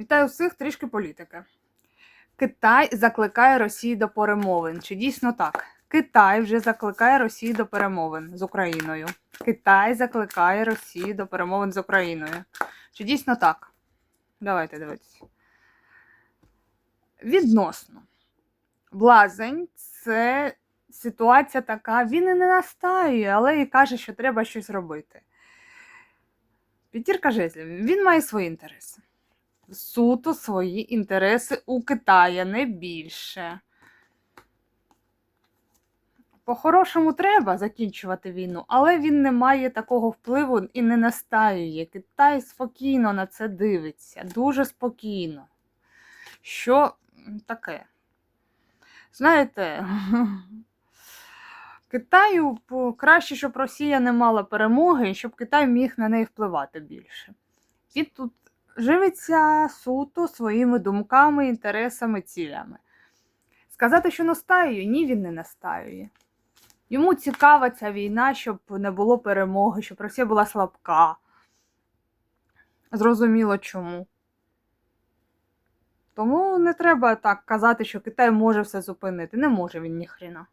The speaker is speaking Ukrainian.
Вітаю всіх трішки політики. Китай закликає Росію до перемовин. Чи дійсно так? Китай вже закликає Росію до перемовин з Україною. Китай закликає Росію до перемовин з Україною. Чи дійсно так? Давайте дивитися. Відносно. Блазень це ситуація така, він і не настаює, але і каже, що треба щось робити. П'ятірка жезлів. Він має свої інтереси. Суто свої інтереси у Китаї, не більше. По-хорошому треба закінчувати війну, але він не має такого впливу і не настаює. Китай спокійно на це дивиться, дуже спокійно. Що таке? Знаєте, Китаю краще, щоб Росія не мала перемоги, і щоб Китай міг на неї впливати більше. Він тут живиться суто своїми думками, інтересами, цілями. Сказати, що настаює, ні, він не настаює. Йому цікава ця війна, щоб не було перемоги, щоб Росія була слабка. Зрозуміло чому. Тому не треба так казати, що Китай може все зупинити. Не може він ніхрена.